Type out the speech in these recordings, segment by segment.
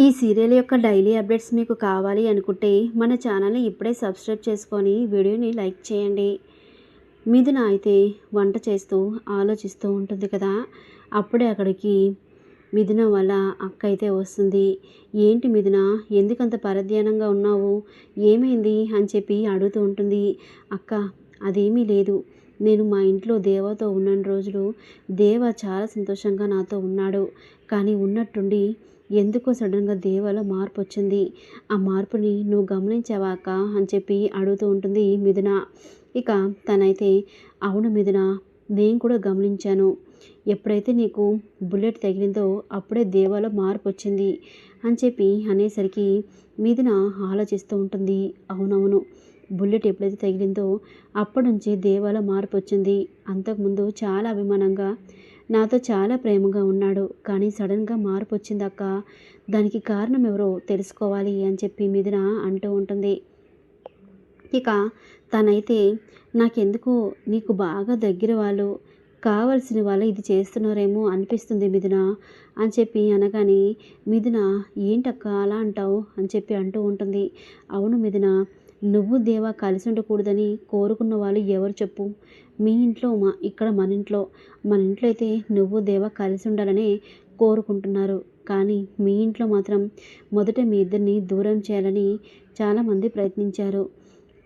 ఈ సీరియల్ యొక్క daily updates మీకు కావాలి అనుకుంటే మన ఛానల్ని ఇప్పుడే సబ్స్క్రైబ్ చేసుకొని వీడియోని లైక్ చేయండి. మిథున అయితే వంట చేస్తూ ఆలోచిస్తూ ఉంటుంది కదా. అప్పుడే అక్కడికి మిథున వాళ్ళ అక్క అయితే వస్తుంది. ఏంటి మిథున ఎందుకంత పరధ్యానంగా ఉన్నావు? ఏమైంది? అని చెప్పి అడుగుతూ ఉంటుంది. అక్క అదేమీ లేదు. నేను మా ఇంట్లో దేవతో ఉన్న రోజులు దేవ చాలా సంతోషంగా నాతో ఉన్నాడు. కానీ ఉన్నట్టుండి ఎందుకో సడన్గా దేవాలో మార్పు వచ్చింది ఆ మార్పుని నువ్వు గమనించావాక అని చెప్పి అడుగుతూ ఉంటుంది మిథున. ఇక తనైతే అవును మిథున నేను కూడా గమనించాను. ఎప్పుడైతే నీకు బుల్లెట్ తగిలిందో అప్పుడే దేవాలో మార్పు వచ్చింది అని చెప్పి అనేసరికి మిథున ఆలోచిస్తూ ఉంటుంది. అవునవును బుల్లెట్ ఎప్పుడైతే తగిలిందో అప్పటి నుంచి దేవాలో మార్పు వచ్చింది అంతకుముందు చాలా అభిమానంగా నాతో చాలా ప్రేమగా ఉన్నాడు. కానీ సడన్గా మార్పు వచ్చింది అక్క దానికి కారణం ఎవరో తెలుసుకోవాలి అని చెప్పి మిథున అంటూ ఉంటుంది. ఇక తనైతే నాకెందుకు నీకు బాగా దగ్గర వాళ్ళు కావలసిన వాళ్ళు ఇది చేస్తున్నారేమో అనిపిస్తుంది మిథున అని చెప్పి అనగానే మిథున ఏంటక్క అలా అంటావు అని చెప్పి అంటూ ఉంటుంది. అవును మిథున నువ్వు దేవా కలిసి ఉండకూడదని కోరుకున్న వాళ్ళు ఎవరు చెప్పు. మీ ఇంట్లో మా ఇక్కడ మన ఇంట్లో మన ఇంట్లో అయితే నువ్వు దేవా కలిసి ఉండాలని కోరుకుంటున్నారు. కానీ మీ ఇంట్లో మాత్రం మొదట మీ ఇద్దరిని దూరం చేయాలని చాలామంది ప్రయత్నించారు.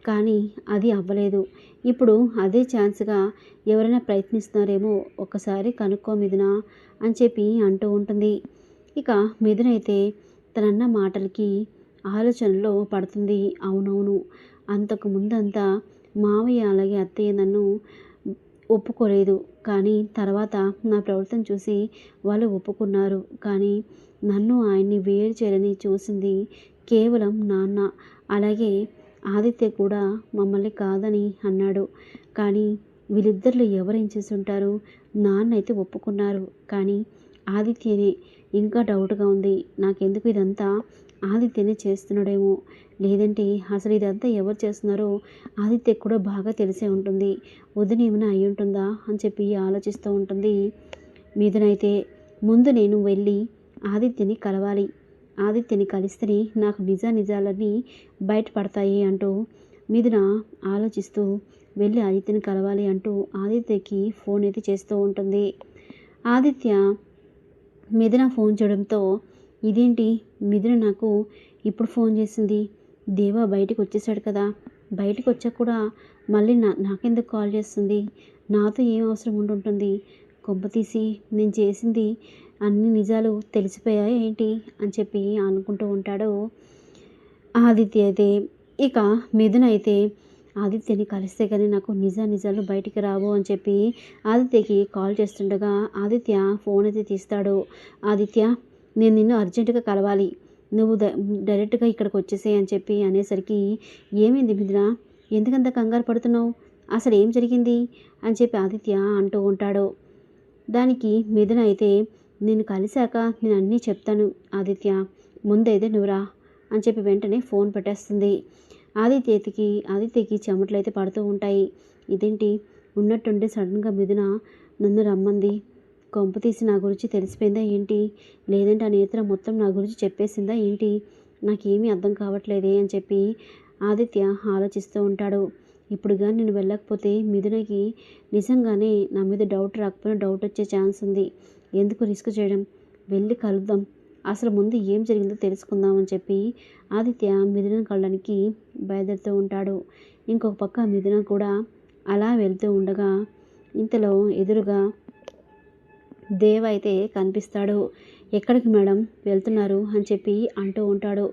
కానీ అది అవ్వలేదు. ఇప్పుడు అదే ఛాన్స్గా ఎవరైనా ప్రయత్నిస్తున్నారేమో ఒకసారి కనుక్కో మిథున అని చెప్పి అంటూ ఉంటుంది. ఇక మిథున అయితే తనన్న మాటలకి ఆలోచనలో పడుతుంది. అవునవును అంతకు ముందంతా మావయ్య అలాగే అత్తయ్య నన్ను ఒప్పుకోలేదు. కానీ తర్వాత నా ప్రవర్తన చూసి వాళ్ళు ఒప్పుకున్నారు. కానీ నన్ను ఆయన్ని వేరు చేయాలని చూసింది కేవలం నాన్న. అలాగే ఆదిత్య కూడా మమ్మల్ని కాదని అన్నాడు. కానీ వీళ్ళిద్దరిలో చేసి ఉంటారు నాన్న అయితే ఒప్పుకున్నారు. కానీ ఆదిత్యనే ఇంకా డౌట్గా ఉంది. నాకెందుకు ఇదంతా ఆదిత్యనే చేస్తున్నాడేమో. లేదంటే అసలు ఇదంతా ఎవరు చేస్తున్నారో ఆదిత్యకు కూడా బాగా తెలిసే ఉంటుంది. వదిన ఏమైనా అయి ఉంటుందా అని చెప్పి ఆలోచిస్తూ ఉంటుంది. మీదనైతే ముందు నేను వెళ్ళి ఆదిత్యని కలవాలి. ఆదిత్యని కలిస్తేనే నాకు నిజ నిజాలన్నీ బయటపడతాయి అంటూ మీదన ఆలోచిస్తూ వెళ్ళి ఆదిత్యని కలవాలి అంటూ ఆదిత్యకి ఫోన్ అయితే చేస్తూ ఉంటుంది. ఆదిత్య మీదన ఫోన్ చేయడంతో ఇదేంటి? మిథున నాకు ఇప్పుడు ఫోన్ చేసింది. దేవా బయటికి వచ్చేసాడు కదా. బయటికి వచ్చాక కూడా మళ్ళీ నా నాకెందుకు కాల్ చేస్తుంది? నాతో ఏం అవసరం ఉండుంటుంది? కొంప తీసి నేను చేసింది అన్ని నిజాలు తెలిసిపోయాయి ఏంటి? అని చెప్పి అనుకుంటూ ఉంటాడు ఆదిత్య అయితే. ఇక మిథున అయితే ఆదిత్యని కలిస్తే కానీ నాకు నిజా నిజాలు బయటికి రావు అని చెప్పి ఆదిత్యకి కాల్ చేస్తుండగా ఆదిత్య ఫోన్ అయితే తీస్తాడు. ఆదిత్య నేను నిన్ను అర్జెంటుగా కలవాలి. నువ్వు డైరెక్ట్గా ఇక్కడికి వచ్చేసేయ్ అని చెప్పి అనేసరికి ఏమైంది మిథున? ఎందుకంత కంగారు పడుతున్నావు? అసలు ఏం జరిగింది? అని చెప్పి ఆదిత్య అంటూ ఉంటాడు. దానికి మిథున అయితే నేను కలిశాక నేను అన్నీ చెప్తాను ఆదిత్య. ముందైతే నువ్వురా అని చెప్పి వెంటనే ఫోన్ పెట్టేస్తుంది. ఆదిత్యకి ఆదిత్యకి చెమటలు అయితే పడుతూ ఉంటాయి. ఇదేంటి? ఉన్నట్టుండి సడన్గా మిథున నన్ను రమ్మంది. కొంప తీసి నా గురించి తెలిసిపోయిందా ఏంటి? లేదంటే ఆ నేత్ర మొత్తం నా గురించి చెప్పేసిందా ఏంటి? నాకేమీ అర్థం కావట్లేదే అని చెప్పి ఆదిత్య ఆలోచిస్తూ ఉంటాడు. ఇప్పుడు కానీ నేను వెళ్ళకపోతే మిథునకి నిజంగానే నా మీద డౌట్ రాకపోయినా డౌట్ వచ్చే ఛాన్స్ ఉంది. ఎందుకు రిస్క్ చేయడం? వెళ్ళి కలుద్దాం. అసలు ముందు ఏం జరిగిందో తెలుసుకుందామని చెప్పి ఆదిత్య మిథున కళ్ళడానికి బయలుదేరుతూ ఉంటాడు. ఇంకొక పక్క మిథున కూడా అలా వెళ్తూ ఉండగా ఇంతలో ఎదురుగా దేవ అయితే కనిపిస్తాడు? ఎక్కడికి మేడం వెళ్తున్నారు? అని చెప్పి అంటూ ఉంటాడు.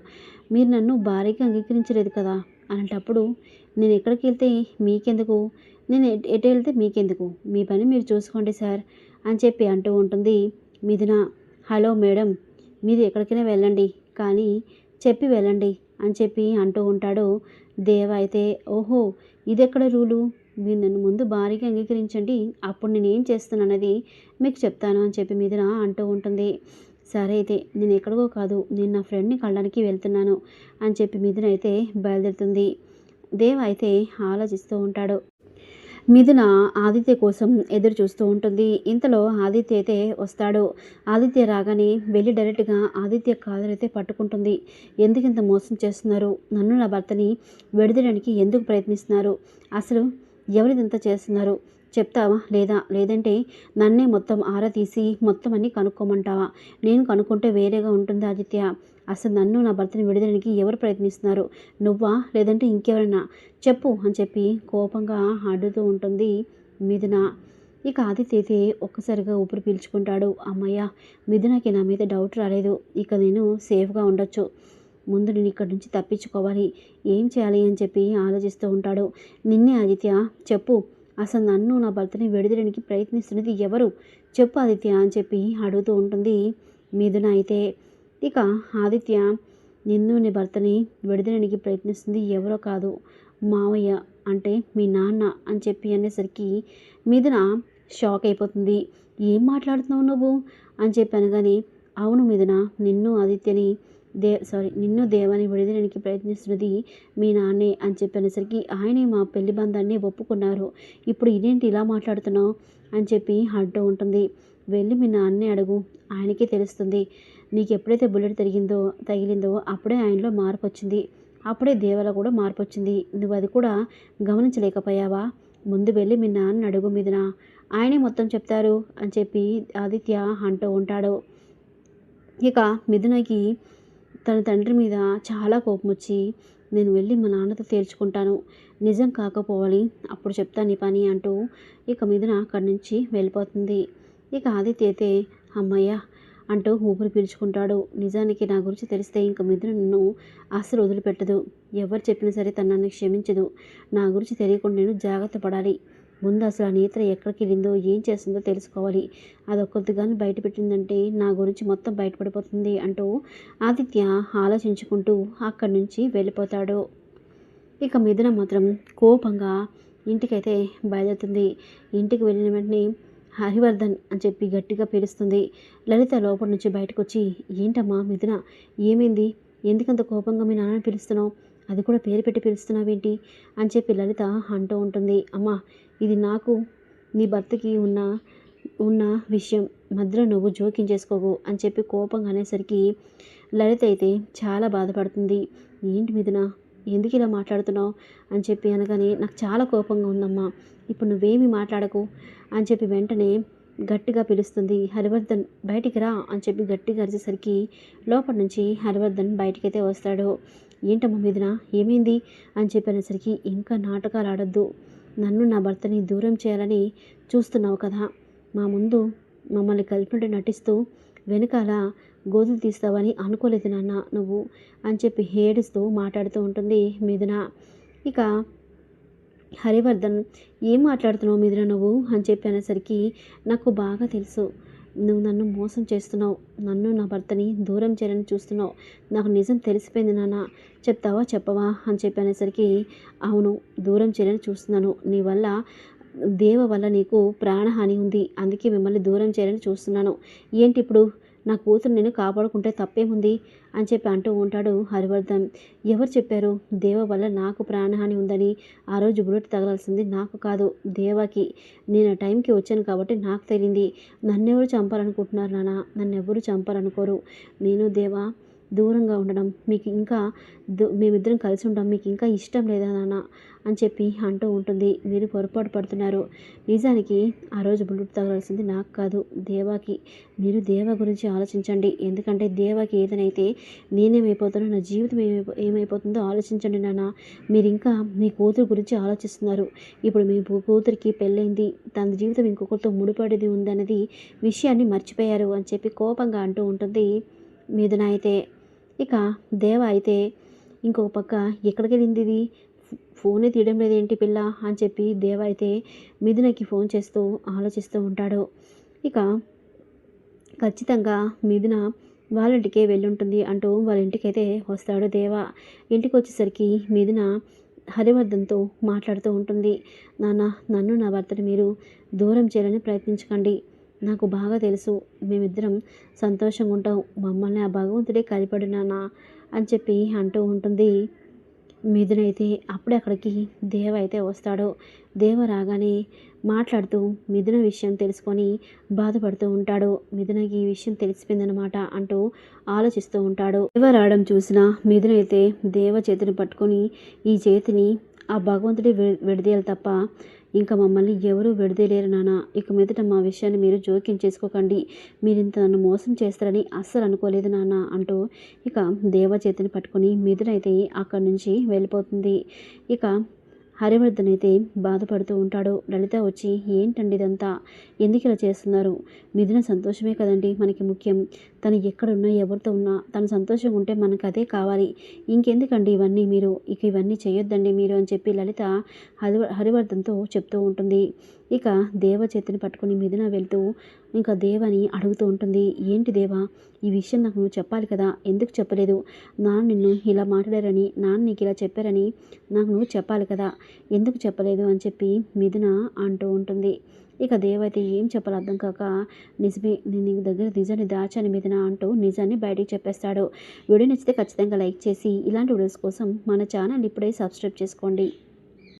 మీరు నన్ను భారీగా అంగీకరించలేదు కదా? అలాంటప్పుడు నేను ఎక్కడికి వెళ్తే మీకెందుకు? నేను ఎటు వెళ్తే మీకెందుకు? మీ పని మీరు చూసుకోండి సార్ అని చెప్పి అంటూ ఉంటుంది మిథున. హలో మేడం మీరు ఎక్కడికైనా వెళ్ళండి కానీ చెప్పి వెళ్ళండి అని చెప్పి అంటూ ఉంటాడు దేవ అయితే ఓహో ఇది ఎక్కడ రూలు? మీరు నన్ను ముందు భారీగా అంగీకరించండి. అప్పుడు నేను ఏం చేస్తున్నానది మీకు చెప్తాను అని చెప్పి మీదిన అంటూ ఉంటుంది. సరే అయితే నేను ఎక్కడికో కాదు నేను నా ఫ్రెండ్ని కళ్ళడానికి వెళ్తున్నాను అని చెప్పి మిథున అయితే బయలుదేరుతుంది. దేవ్ అయితే ఆలోచిస్తూ ఉంటాడు. మిథున ఆదిత్య కోసం ఎదురు చూస్తూ ఉంటుంది. ఇంతలో ఆదిత్య అయితే వస్తాడు. ఆదిత్య రాగానే వెళ్ళి డైరెక్ట్గా ఆదిత్య కాదరైతే పట్టుకుంటుంది. ఎందుకు ఇంత మోసం చేస్తున్నారు? నన్ను నా భర్తని విడదీయడానికి ఎందుకు ప్రయత్నిస్తున్నారు? అసలు ఎవరిదంతా చేస్తున్నారు? చెప్తావా? లేదా? లేదంటే నన్నే మొత్తం ఆరా తీసి మొత్తం అన్నీ కనుక్కోమంటావా? నేను కనుక్కుంటే వేరేగా ఉంటుంది ఆదిత్య? అసలు నన్ను నా భర్తని విడదడానికి ఎవరు ప్రయత్నిస్తున్నారు? నువ్వా? లేదంటే ఇంకెవరైనా? చెప్పు అని చెప్పి కోపంగా అడుగుతూ ఉంటుంది మిథున. ఇక ఆదిత్య అయితే ఒక్కసారిగా ఊపిరి పీల్చుకుంటాడు. అమ్మయ్య మిథునకి నా మీద డౌట్ రాలేదు. ఇక నేను సేఫ్గా ఉండొచ్చు. ముందు నేను ఇక్కడి నుంచి తప్పించుకోవాలి. ఏం చేయాలి అని చెప్పి ఆలోచిస్తూ ఉంటాడు. నిన్నే ఆదిత్య చెప్పు. అసలు నన్ను నా భర్తని విడదీయడానికి ప్రయత్నిస్తున్నది ఎవరు? చెప్పు ఆదిత్య అని చెప్పి అడుగుతూ ఉంటుంది మీదున అయితే. ఇక ఆదిత్య నిన్ను నీ భర్తని విడదీయడానికి ప్రయత్నిస్తుంది ఎవరో కాదు మావయ్య అంటే మీ నాన్న అని చెప్పి అనేసరికి మీదున షాక్ అయిపోతుంది. ఏం మాట్లాడుతున్నావు నువ్వు? అని చెప్పి కానీ అవును మీదున నిన్ను ఆదిత్యని దే సారీ నిన్ను దేవాన్ని విడదీయడానికి ప్రయత్నిస్తున్నది మీ నాన్నే అని చెప్పనేసరికి ఆయనే మా పెళ్ళి బంధాన్ని ఒప్పుకున్నారు. ఇప్పుడు ఇదేంటి ఇలా మాట్లాడుతున్నావు? అని చెప్పి అంటూ ఉంటుంది. వెళ్ళి మీ నాన్నే అడుగు. ఆయనకే తెలుస్తుంది. నీకు ఎప్పుడైతే బుల్లెట్ తిరిగిందో తగిలిందో అప్పుడే ఆయనలో మార్పు వచ్చింది అప్పుడే దేవలో కూడా మార్పు వచ్చింది నువ్వు అది కూడా గమనించలేకపోయావా? ముందు వెళ్ళి మీ నాన్న అడుగు మీదన ఆయనే మొత్తం చెప్తారు అని చెప్పి ఆదిత్య అంటూ ఉంటాడు. ఇక మిథునకి తన తండ్రి మీద చాలా కోపం వచ్చి నేను వెళ్ళి మా నాన్నతో తేల్చుకుంటాను. నిజం కాకపోవాలి. అప్పుడు చెప్తాను నీ పని అంటూ ఇక మీదన అక్కడి నుంచి వెళ్ళిపోతుంది. ఇక ఆదిత్య అయితే అమ్మయ్య అంటూ ఊపిరి పీల్చుకుంటాడు. నిజానికి నా గురించి తెలిస్తే ఇంక మీద నన్ను అసలు వదిలిపెట్టదు. ఎవరు చెప్పినా సరే తను నన్ను క్షమించదు. నా గురించి తెలియకుండా నేను జాగ్రత్త పడాలి. ముందు అసలు ఆ నేత్ర ఎక్కడికి వెళ్ళిందో ఏం చేస్తుందో తెలుసుకోవాలి. అది కానీ బయట పెట్టిందంటే నా గురించి మొత్తం బయటపడిపోతుంది అంటూ ఆదిత్య ఆలోచించుకుంటూ అక్కడి నుంచి వెళ్ళిపోతాడు. ఇక మిథున మాత్రం కోపంగా ఇంటికైతే బయలుదేరుతుంది. ఇంటికి వెళ్ళిన వెంటనే హరివర్ధన్ అని చెప్పి గట్టిగా పిలుస్తుంది. లలిత లోపల నుంచి బయటకు వచ్చి ఏంటమ్మా మిథున ఏమైంది? ఎందుకంత కోపంగా మీ నాన్నని పిలుస్తున్నావు? అది కూడా పేరు పెట్టి పిలుస్తున్నావేంటి? అని చెప్పి లలిత అంటూ ఉంటుంది. అమ్మా ఇది నాకు నీ భర్తకి ఉన్న ఉన్న విషయం. మధ్యలో నువ్వు జోక్యం చేసుకోవు అని చెప్పి కోపంగా అనేసరికి లలిత అయితే చాలా బాధపడుతుంది. ఏంటి మీదన ఎందుకు ఇలా మాట్లాడుతున్నావు? అని చెప్పి అనగానే నాకు చాలా కోపంగా ఉందమ్మా. ఇప్పుడు నువ్వేమి మాట్లాడకు అని చెప్పి వెంటనే గట్టిగా పిలుస్తుంది హరివర్ధన్ బయటికి రా అని చెప్పి గట్టిగా అరిచేసరికి లోపల నుంచి హరివర్ధన్ బయటికైతే వస్తాడు. ఏంటమ్మా మీదిన ఏమైంది? అని చెప్పేసరికి ఇంకా నాటకాలు ఆడొద్దు. నన్ను నా భర్తని దూరం చేయాలని చూస్తున్నావు కదా. మా ముందు మమ్మల్ని కలిపినట్టు నటిస్తూ వెనకాల గోధులు తీస్తావని అనుకోలేదు నాన్న నువ్వు అని చెప్పి ఏడుస్తూ మాట్లాడుతూ ఉంటుంది మిథున. ఇక హరివర్ధన్ ఏం మాట్లాడుతున్నావు మిథున నువ్వు? అని చెప్పి అనేసరికి నాకు బాగా తెలుసు. నువ్వు నన్ను మోసం చేస్తున్నావు. నన్ను నా భర్తని దూరం చేయాలని చూస్తున్నావు. నాకు నిజం తెలిసిపోయింది నాన్న. చెప్తావా చెప్పవా? అని చెప్పి అనేసరికి అవును దూరం చేయాలని చూస్తున్నాను. నీ వల్ల దేవ వల్ల నీకు ప్రాణహాని ఉంది. అందుకే మిమ్మల్ని దూరం చేయాలని చూస్తున్నాను. ఏంటి ఇప్పుడు? నా కూతురు నేను కాపాడుకుంటే తప్పేముంది? అని చెప్పి అంటూ ఉంటాడు హరివర్ధన్. ఎవరు చెప్పారు? దేవ వల్ల నాకు ప్రాణహాని ఉందని ఆ రోజు బుల్లెట్ తగలాల్సింది నాకు కాదు దేవాకి. నేను టైంకి వచ్చాను కాబట్టి నాకు తెలియంది నన్నెవరు చంపాలనుకుంటున్నారు నాన్న నన్ను ఎవరు చంపాలనుకోరు. నేను దేవా దూరంగా ఉండడం మీకు ఇంకా మేమిద్దరం కలిసి ఉండడం మీకు ఇంకా ఇష్టం లేదా నాన్న? అని చెప్పి అంటూ ఉంటుంది. మీరు పొరపాటు పడుతున్నారు. నిజానికి ఆ రోజు బుల్లెట్ తగలాల్సింది నాకు కాదు దేవాకి. మీరు దేవ గురించి ఆలోచించండి. ఎందుకంటే దేవాకి ఏదైతే నేనేమైపోతానో నా జీవితం ఏమైపో ఏమైపోతుందో ఆలోచించండి నాన్న. మీరు ఇంకా మీ కూతురు గురించి ఆలోచిస్తున్నారు. ఇప్పుడు మీ కూతురికి పెళ్ళైంది. తన జీవితం ఇంకొకరితో ముడిపడేది ఉందన్నది విషయాన్ని మర్చిపోయారు అని చెప్పి కోపంగా అంటూ ఉంటుంది. మీదనైతే ఇక దేవ అయితే ఇంకొక పక్క ఎక్కడికి వెళ్ళింది ఇది ఫోనే తీయడం లేదేంటి పిల్ల? అని చెప్పి దేవ అయితే మిథునకి ఫోన్ చేస్తూ ఆలోచిస్తూ ఉంటాడు. ఇక ఖచ్చితంగా మిథున వాళ్ళ ఇంటికే వెళ్ళుంటుంది అంటూ వాళ్ళ ఇంటికైతే వస్తాడు దేవ. ఇంటికి వచ్చేసరికి మిథున హరివర్ధన్తో మాట్లాడుతూ ఉంటుంది. నాన్న నన్ను నా భర్తను మీరు దూరం చేయాలని ప్రయత్నించకండి. నాకు బాగా తెలుసు. మేమిద్దరం సంతోషంగా ఉంటాం. మమ్మల్ని ఆ భగవంతుడే కలిపడినానా అని చెప్పి అంటూ ఉంటుంది. మిథునైతే అప్పుడే అక్కడికి దేవ అయితే వస్తాడు. దేవ రాగానే మాట్లాడుతూ మిథున విషయం తెలుసుకొని బాధపడుతూ ఉంటాడు. మిథునకి ఈ విషయం తెలిసిపోయిందనమాట అంటూ ఆలోచిస్తూ ఉంటాడు. దేవ రావడం చూసిన మిథునైతే దేవ చేతిని పట్టుకొని ఈ చేతిని ఆ భగవంతుడి విడి విడదీయాలి తప్ప ఇంకా మమ్మల్ని ఎవరూ విడదీయలేరు నాన్న. ఇక మీదట మా విషయాన్ని మీరు జోక్యం చేసుకోకండి. మీరు ఇంత నన్ను మోసం చేస్తారని అస్సలు అనుకోలేదు నాన్న అంటూ ఇక దేవ చేతిని పట్టుకొని మిథునైతే అక్కడి నుంచి వెళ్ళిపోతుంది. ఇక హరివర్ధన్ అయితే బాధపడుతూ ఉంటాడు. లలిత వచ్చి ఏంటండి ఇదంతా? ఎందుకు ఇలా చేస్తున్నారు? మిథున సంతోషమే కదండి మనకి ముఖ్యం. తను ఎక్కడున్నా ఎవరితో ఉన్నా తను సంతోషంగా ఉంటే మనకు అదే కావాలి. ఇంకెందుకండి ఇవన్నీ మీరు? ఇక ఇవన్నీ చేయొద్దండి మీరు అని చెప్పి లలిత హరి హరివర్ధన్తో చెప్తూ ఉంటుంది. ఇక దేవ చేతిని పట్టుకుని మిథున వెళ్తూ ఇంకా దేవని అడుగుతూ ఉంటుంది. ఏంటి దేవా? ఈ విషయం నాకు నువ్వు చెప్పాలి కదా? ఎందుకు చెప్పలేదు? నాన్న నిన్ను ఇలా మాట్లాడారని నాన్న నీకు ఇలా చెప్పారని నాకు నువ్వు చెప్పాలి కదా? ఎందుకు చెప్పలేదు అని చెప్పి మిథున అంటూ ఉంటుంది. ఇక దేవైతే ఏం చెప్పాలో అర్థం కాక నిజమే నేను నీ దగ్గర నిజాన్ని దాచాను మీదన అంటూ నిజాన్ని బయటికి చెప్పేస్తాడు. వీడియో నచ్చితే ఖచ్చితంగా లైక్ చేసి ఇలాంటి వీడియోస్ కోసం మన ఛానల్ ఇప్పుడే సబ్స్క్రైబ్ చేసుకోండి.